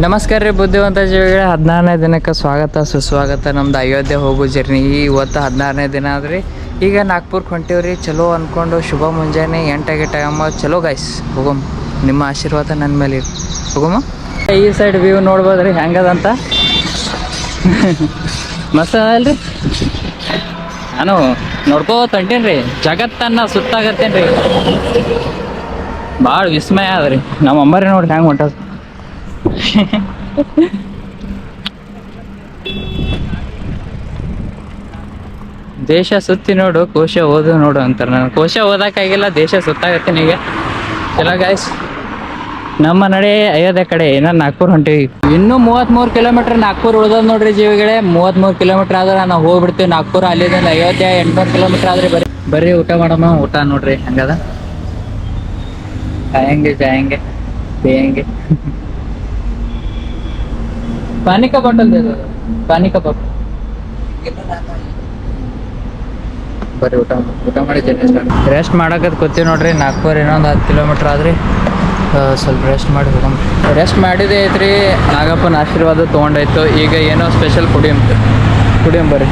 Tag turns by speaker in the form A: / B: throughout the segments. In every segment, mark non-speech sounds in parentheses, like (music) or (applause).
A: ನಮಸ್ಕಾರ ರೀ ಬುದ್ಧಿವಂತ ಜೀವಿಗಳ. ಹದಿನಾರನೇ ದಿನಕ್ಕೆ ಸ್ವಾಗತ, ಸುಸ್ವಾಗತ. ನಮ್ದು ಅಯೋಧ್ಯೆ ಹೋಗೋ ಜರ್ನಿ. ಇವತ್ತು ಹದಿನಾರನೇ ದಿನ ಆದ್ರಿ. ಈಗ ನಾಗ್ಪುರ್ಗೆ ಹೊಂಟೀವ್ರಿ. ಚಲೋ ಅಂದ್ಕೊಂಡು ಶುಭ ಮುಂಜಾನೆ ಎಂಟಾಗಿ ಟೈಮ್ ಚಲೋ ಗಾಯ್ಸ್ ಹೋಗಮ್. ನಿಮ್ಮ ಆಶೀರ್ವಾದ ನನ್ನ ಮೇಲೆ. ಹೋಗಮ್ಮ. ಈ ಸೈಡ್ ವ್ಯೂ ನೋಡ್ಬೋದ್ರಿ. ಹೆಂಗದಂತ? (laughs) ಮಸ್ತ್ ಅಲ್ರಿ. ನಾನು ನೋಡ್ಕೋತ ಹೊಂಟೇನ್ರಿ. ಜಗತ್ತನ್ನ ಸುತ್ತಾಗತ್ತೇನ್ರಿ. ಭಾಳ ವಿಸ್ಮಯ ಅದ್ರಿ ನಮ್ಮ ಅಮ್ಮರೇ ನೋಡ್ರಿ ಹೆಂಗೆ ಹೊಂಟದ. (laughs) ದೇಶ ಸುತ್ತಿ ನೋಡು, ಕೋಶ ಓದು ನೋಡು ಅಂತಾರೆ ನಾನು. ಕೋಶ ಓದಕ್ಕಾಗಿಲ್ಲ ದೇಶ ಸುತ್ತಾಗತ್ತೆ ನಿಮಗೆ ಚಲೋ ಗಾಯ್ಸ್ ನಮ್ಮ ನಡೆ ಅಯೋಧ್ಯೆ ಕಡೆ, ಏನೋ ನಾಗ್ಪುರ್ ಹೊಂಟಿವಿ ಇನ್ನೂ ಮೂವತ್ತ್ಮೂರು ಕಿಲೋಮೀಟರ್ ನಾಗ್ಪುರ್ ಉಳ್ದದ ನೋಡ್ರಿ ಜೀವಿಗಳೇ. ಮೂವತ್ತ್ಮೂರು ಕಿಲೋಮೀಟರ್ ಆದ್ರೆ ನಾವು ಹೋಗ್ಬಿಡ್ತೀವಿ. ನಾಗ್ಪುರ್ ಅಲ್ಲಿಂದ ಅಯೋಧ್ಯೆ ಎಂಟ್ನೂರು ಕಿಲೋಮೀಟರ್ ಆದ್ರೆ ಬರೀ ಬರೀ ಊಟ ಮಾಡಮ್ಮ, ಊಟ ನೋಡ್ರಿ, ಹಂಗದ? ಕಾಯಂಗೆ ಜಾಯಂಗೆ, ಬೇಯಂಗೆ. (laughs) पानी का बॉटल दे दो पानी का बॉटल ಬರ್ರಿ ಊಟ ಮಾಡಿ ಊಟ ಮಾಡಿ ಜರ್ನಿ ಸ್ಟಾರ್ಟ್ ರೆಸ್ಟ್ ಮಾಡಕತ್ ಕೂತೀವಿ ನೋಡ್ರಿ ನಾಲ್ಕೂವರೆ ಇನ್ನೊಂದು ಹತ್ತು ಕಿಲೋಮೀಟ್ರ್ ಆದ್ರಿ ಆ, ಸ್ವಲ್ಪ ರೆಸ್ಟ್ ಮಾಡಿ ಹೋಗಮ್ ರೆಸ್ಟ್ ಮಾಡಿದೆ ಐತ್ರಿ ನಾಗಪ್ಪನ ಆಶೀರ್ವಾದ ತೊಗೊಂಡಾಯ್ತು ಈಗ ಏನೋ ಸ್ಪೆಷಲ್ ಕುಡಿಯಂ ಕುಡಿಯಂ ಬರ್ರಿ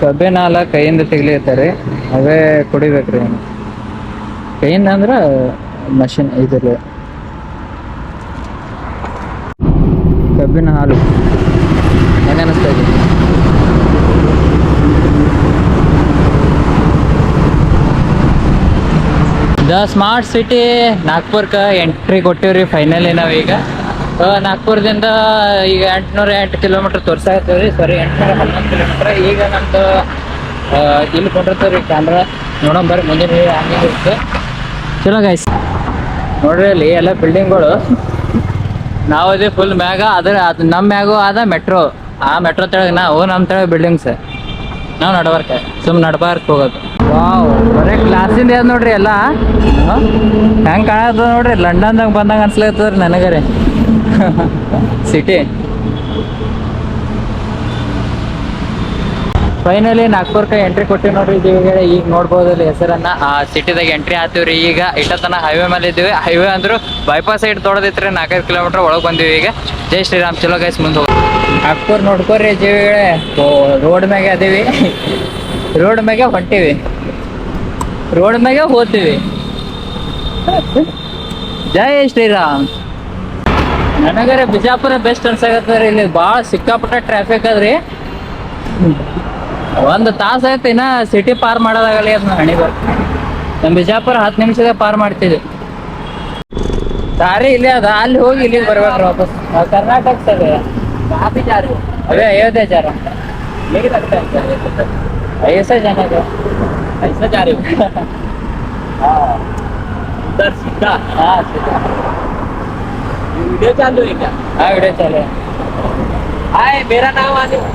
A: ಕಬ್ಬಿನ ಹಾಲ ಕೈಯಿಂದ ತೆಗಿಲಿರ್ತಾರೆ ಅವೇ ಕುಡಿಬೇಕ್ರಿ ಕೈಯಿಂದ ಅಂದ್ರೆ ಮಷಿನ್ ಇದ್ರಲ್ಲಿ ಕಬ್ಬಿನ ಹಾಲು. ಹೆಂಗೆ ಅನಿಸ್ತಾ ಇದೆ? ದ ಸ್ಮಾರ್ಟ್ ಸಿಟಿ ನಾಗ್ಪುರ್ಗೆ ಎಂಟ್ರಿ ಕೊಟ್ಟಿವ್ರಿ ಫೈನಲಿ ನಾವು ಈಗ. ನಾಗ್ಪುರದಿಂದ ಈಗ ಎಂಟುನೂರ ಎಂಟು ಕಿಲೋಮೀಟ್ರ್ ತೋರ್ಸಾಕತ್ತೀವಿ ರೀ ಸಾರಿ ಎಂಟುನೂರ ಹನ್ನೊಂದು ಕಿಲೋಮೀಟ್ರ್ ಈಗ ನಮ್ದು ಆ, ಇಲ್ಲಿ ಕೊಂಡಿರ್ತೀವಿ ರೀ ಕ್ಯಾಮ್ರಾ ನೋಡೋಣ ಬರ್ರಿ ಮುಂದಿನ ಹಂಗೆ ಇರುತ್ತೆ. ಚಲೋ ಗಾಯ್ಸ್ ನೋಡ್ರಿ ಅಲ್ಲಿ ಎಲ್ಲ ಬಿಲ್ಡಿಂಗ್ಗಳು ನಾವು ಅದೇ ಫುಲ್ ಮ್ಯಾಗ ಅದ್ರ ಅದು ನಮ್ಮ ಮ್ಯಾಗು ಆದ ಮೆಟ್ರೋ ಆ ಮೆಟ್ರೋ ತೆಳಗೆ ನಾವು ನಮ್ಮ ತೆಳಗೆ ಬಿಲ್ಡಿಂಗ್ಸ್ ನಾವು ನಡ್ಬಾರ್ಕ ಸುಮ್ ನಡ್ಬಾರ್ಕ ಹೋಗೋದು. ವಾವ್ ಬರೇ ಕ್ಲಾಸಿಂದ ಅದ ನೋಡ್ರಿ ಎಲ್ಲ? ಹೆಂಗೆ ಕಾಣದ ನೋಡ್ರಿ ಲಂಡನ್ದಾಗ ಬಂದಂಗ ಅನ್ಸ್ಲತ್ತದ್ರಿ ನನಗರೆ. (laughs) ಸಿಟಿ ಫೈನಲಿ ನಾಗ್ಪುರ್ಕ ಎಂಟ್ರಿ ಕೊಟ್ಟಿವಿ ನೋಡ್ರಿ ಜೀವಿಗಳೇ ಈಗ ನೋಡ್ಬೋದಲ್ಲಿ ಹೆಸರನ್ನ. ಆ ಸಿಟಿದಾಗ ಎಂಟ್ರಿ ಆತೀವ್ರಿ ಈಗ ಇಟ್ಟತನ ಹೈವೇ ಮೇಲೆ ಇದ್ದೀವಿ. ಹೈವೇ ಅಂದ್ರು ಬೈಪಾಸ್ ಸೈಡ್ ರೀ ನಾಲ್ಕೈದು ಕಿಲೋಮೀಟರ್ ಒಳಗೆ ಬಂದೀವಿ ಈಗ. ಜೈ ಶ್ರೀರಾಮ್. ಚಲೋ ಗೈಸ್ ಮುಂದೆ ಹೋಗಿ ನಾಗ್ಪುರ್ ನೋಡ್ಕೋರಿ ಜೀವಿಗಳೇ. ರೋಡ್ ಮ್ಯಾಗೆ ಅದೀವಿ. ರೋಡ್ ಮ್ಯಾಗೆ ಹೊಂಟೀವಿ. ರೋಡ್ ಮ್ಯಾಗೆ ಹೋತೀವಿ ಜೈ ಶ್ರೀರಾಮ್. ನನಗರ ಬಿಜಾಪುರ ಬೆಸ್ಟ್ ಅನ್ಸಾಕತ್ತದ್ರಿ. ಇಲ್ಲಿ ಭಾಳ ಸಿಕ್ಕಾಪಟ್ಟೆ ಟ್ರಾಫಿಕ್ ಅದ್ರಿ. ಒಂದ್ ತಾಸ ಆಯ್ತು ಇನ್ನ ಸಿಟಿ ಪಾರ್ ಮಾಡೋದಾಗಲಿ ಅದನ್ನ ಹಣಿಗ ನಮ್ ಬಿಜಾಪುರ ಹತ್ತು ನಿಮಿಷದಾಗ ಪಾರ್ ಮಾಡ್ತಿದ್ವಿ. ದಾರಿ ಇಲ್ಲೇ ಅದ ಅಲ್ಲಿ ಹೋಗಿ ಇಲ್ಲಿಗೆ ಬರ್ಬೇಕ್ರಿ ವಾಪಸ್. ನಾವ್ ಕರ್ನಾಟಕ ಸರ್ ಅದೇ ಅಯೋಧ್ಯೆ ಜಾರ ಐಸ ಜನ ಐಸ
B: ಜಾರಿ ಹಾ. ವಿಡಿಯೋ ಚಾಲು ಈಗ. ಹಾ ವಿಡಿಯೋ
A: ಚಾಲು. ಹಾಯ್ ಮೇರಾ ನಾವ್
B: ಆದಿವ್.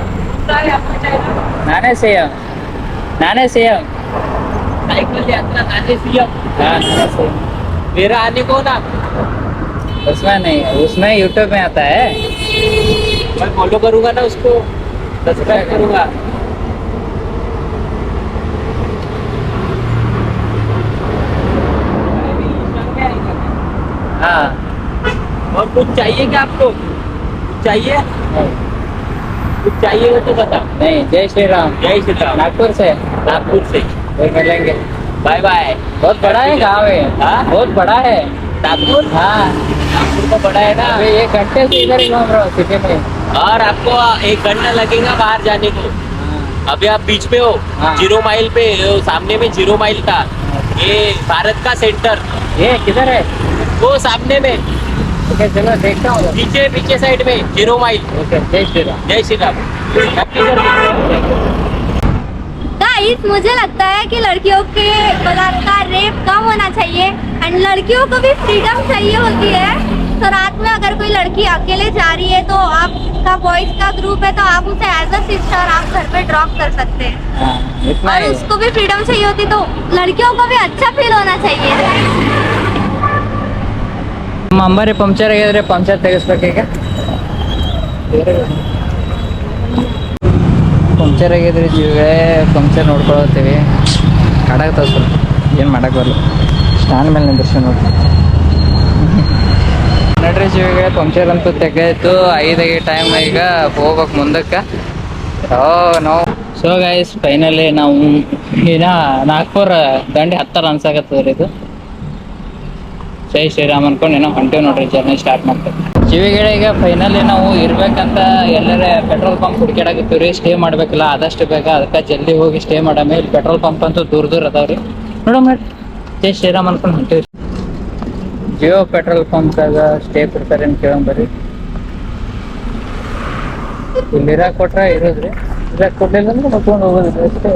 B: यात्रा
A: हाँ,
B: मेरा आने को ना
A: उसमें नहीं, उसमें यूट्यूब में आता है।
B: मैं फॉलो करूँगा ना उसको। सब्सक्राइब करूँगा।
A: हाँ।
B: और कुछ चाहिए क्या आपको? कुछ चाहिए? कुछ चाहिए तो बताओ
A: नहीं जय श्री राम
B: जय श्री राम
A: नागपुर से।
B: नागपुर से।
A: फिर मिलेंगे।
B: Bye bye.
A: बहुत बड़ा है गाँव है
B: हाँ?
A: बहुत बड़ा है।
B: नागपुर?
A: हाँ।
B: नागपुर तो बड़ा है ना।
A: अभी एक घंटे से इधर ही घूम रहा हूँ सिटी में।
B: और आपको एक घंटा लगेगा बाहर जाने को। अभी आप बीच में हो।
A: हाँ।
B: ज़ीरो माइल पे सामने में ज़ीरो माइल था। ये भारत का सेंटर।
A: ये किधर है?
B: वो सामने में।
A: ओके चलो देखता हूँ।
B: पीछे पीछे साइड में ज़ीरो माइल
A: ओके जय श्री राम।
B: जय श्री राम?
C: गाइस मुझे लगता है कि लड़कियों के बलात्कार रेप कम होना चाहिए। एंड लड़कियों को भी फ्रीडम चाहिए होती है। तो रात में अगर कोई लड़की अकेले जा रही है तो आपका बॉयज़ का ग्रुप है तो आप उसे एज अ सिस्टर आप घर पे ड्रॉप कर सकते हैं।
A: हाँ
C: और
A: है।
C: उसको भी फ्रीडम चाहिए होती तो लड़कियों को भी अच्छा फील होना चाहिए।
A: ನಮ್ಮ ಅಂಬಾರಿ ಪಂಕ್ಚರ್ ಆಗಿದ್ರೆ ಪಂಕ್ಚರ್ ತೆಗಿಸ್ಬೇಕೀಗ. ಪಂಕ್ಚರ್ ಆಗಿದ್ರೆ ಜೀವೇ ಪಂಕ್ಚರ್ ನೋಡ್ಕೊಳತ್ತೀವಿ. ಕಾಡಾಗ್ತದೆ ಸ್ವಲ್ಪ ಏನು ಮಾಡಕ್ಕೆ ಬರಲಿ. ಸ್ಟ್ಯಾಂಡ್ ಮೇಲೆ ನಿಂದಿರ್ಸಿ ನೋಡಿ. ನಡ್ರಿ ಜೀವಿಗೆ ಪಂಕ್ಚರ್ ಅಂತೂ ತೆಗೆಯಿತು ಐದಾಗಿ ಟೈಮ್ ಈಗ ಹೋಗ್ಬೇಕು ಮುಂದಕ್ಕೆ. Oh no so guys finally ನಾವು ಏನ ನಾಗ್ಪುರ ದಂಡಿ ಹತ್ತರ ಅನ್ಸಾಕತ್ತದ್ರಿ ಇದು. ಜೈ ಶ್ರೀರಾಮ್ ಅನ್ಕೊಂಡು ಏನೋ ಹೊಂಟೇವ್ ನೋಡ್ರಿ ಜರ್ನಿ ಸ್ಟಾರ್ಟ್ ಮಾಡ್ತೇವೆ ಕಿವಿಗಳ ಈಗ ಫೈನಲಿ ನಾವು ಇರ್ಬೇಕಂತ ಎಲ್ಲರ ಪೆಟ್ರೋಲ್ ಪಂಪ್ ಹುಡುಕಾಡಕತ್ತೀವಿ ಸ್ಟೇ ಮಾಡ್ಬೇಕಲ್ಲ, ಆದಷ್ಟು ಬೇಗ ಅದಕ್ಕೆ ಜಲ್ದಿ ಹೋಗಿ ಸ್ಟೇ ಮಾಡಾಮೆ. ಇಲ್ಲಿ ಪೆಟ್ರೋಲ್ ಪಂಪ್ ಅಂತೂ ದೂರ ದೂರ ಅದಾವ್ರಿ. ನೋಡಮ್ಮ ಜೈ ಶ್ರೀರಾಮ್ ಅನ್ಕೊಂಡು ಹೊಂಟೇವ್ರಿ. ಜಿಯೋ ಪೆಟ್ರೋಲ್ ಪಂಪ್ದಾಗ ಸ್ಟೇ ಕೊಡ್ತಾರೆ ಅಂತ ಕೇಳಂಬರಿ ಇಲ್ಲಿ ಕೊಟ್ರ ಇರೋದ್ರಿ ಇರಾಕ್ ಕೊಡ್ಲಿಲ್ಲ ಅಂದ್ರೆ ಹೋಗೋದ್ರಿ ಅಷ್ಟೇ.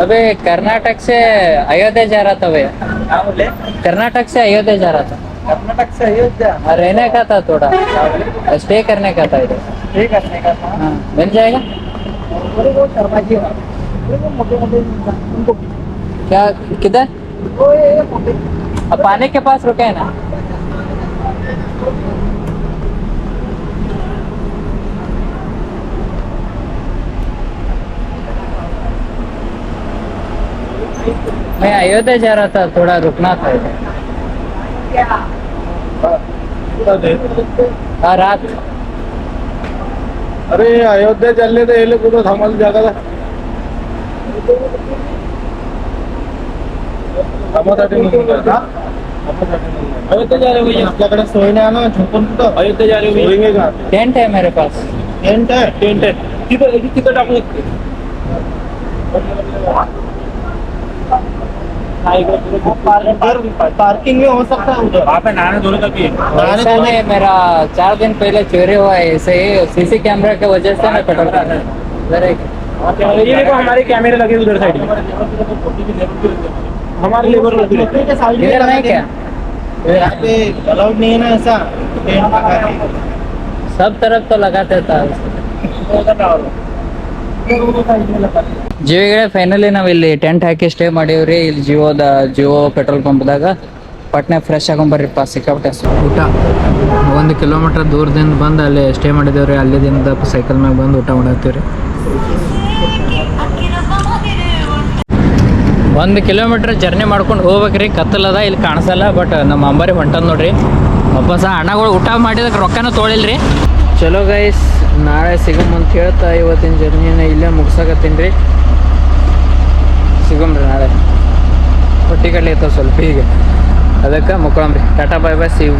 A: अबे कर्नाटक से अयोध्या जा रहा था भैया
B: बोले
A: कर्नाटक से अयोध्या जा रहा था।
B: कर्नाटक से अयोध्या?
A: हाँ, रहने का था थोड़ा। स्टे करने का था इधर।
B: ठीक करने का था?
A: हाँ मिल जाएगा। क्या किधर? अब पानी के पास रुके हैं ना। मैं अयोध्या जा रहा था थोड़ा रुकना था हाँ रात।
D: अरे अयोध्या चालले तर हे कुठं थांबायला जागा थांबासाठी नसून काय? हा?
B: अयोध्या जा रहे हो भैया?
D: आपल्याकडे सोय नाही ना झोपून कुठं?
B: अयोध्या जा रहे हो
D: का?
A: टेंट है मेरे पास।
D: टेंट आहे?
B: टेंट है तिथं तिथं टाकू शकते
D: पार्किंग में हो सकता है उधर।
B: वहाँ पे नहाने धोने का भी है।
D: नहाने धोने-
A: नहीं मेरा चार दिन पहले चोरी हुआ है ऐसे ही सीसी कैमरा की वजह से मैं पेट्रोल इधर एक।
B: ये देखो हमारे कैमरे लगे उधर साइड में। हमारे लेबर लगे
D: में
A: इधर नहीं क्या?
D: यहाँ पे अलाउड नहीं है ना ऐसा।
A: सब तरफ़ तो लगाते था (laughs) ಜಿಯೋಗೆ ಫೈನಲಿ ನಾವು ಇಲ್ಲಿ ಟೆಂಟ್ ಹಾಕಿ ಸ್ಟೇ ಮಾಡೀವ್ರಿ. ಇಲ್ಲಿ ಜಿಯೋದ ಜಿಯೋ ಪೆಟ್ರೋಲ್ ಪಂಪ್ದಾಗ ಪಟ್ನೆ ಫ್ರೆಶ್ ಆಗೊಂಬರ್ರಿಪ್ಪ ಸಿಕ್ಕಾಪಟ್ಟೆ ಊಟ. ಒಂದು ಕಿಲೋಮೀಟರ್ ದೂರದಿಂದ ಬಂದು ಅಲ್ಲಿ ಸ್ಟೇ ಮಾಡಿದೇವ್ರಿ. ಅಲ್ಲಿದಿಂದ ಸೈಕಲ್ ಮ್ಯಾಗ ಬಂದು ಊಟ ಮಾಡತ್ತೀವ್ರಿ ಒಂದು ಕಿಲೋಮೀಟರ್ ಜರ್ನಿ ಮಾಡ್ಕೊಂಡು ಹೋಗ್ಬೇಕ್ರಿ. ಕತ್ತಲದ ಇಲ್ಲಿ ಕಾಣಿಸಲ್ಲ ಬಟ್ ನಮ್ಮ ಅಂಬಾರಿ ಹೊಂಟದ್ ನೋಡ್ರಿ. ವಾಪಸ್ ಹಣಗಳು ಊಟ ಮಾಡಿದಕ್ಕೆ ರೊಕ್ಕನೂ ತೊಳಿಲ್ರಿ. ಚಲೋ ಗೈಸ್ ನಾಳೆ ಸಿಗಮ್ ಹೇಳ್ತಾ ಇವತ್ತಿನ ಜರ್ನಿನ ಇಲ್ಲೇ ಮುಗಿಸಕತ್ತೀನಿ ರೀ. ಸಿಗಮ್ರಿ ನಾಳೆ. ಹೊಟ್ಟಿ ಸ್ವಲ್ಪ ಈಗ. ಅದಕ್ಕೆ ಮುಕ್ಕೊಂಬ್ರಿ ಟಾಟಾ ಬಾಯ್ ಬಾಯ್ ಸಿವ್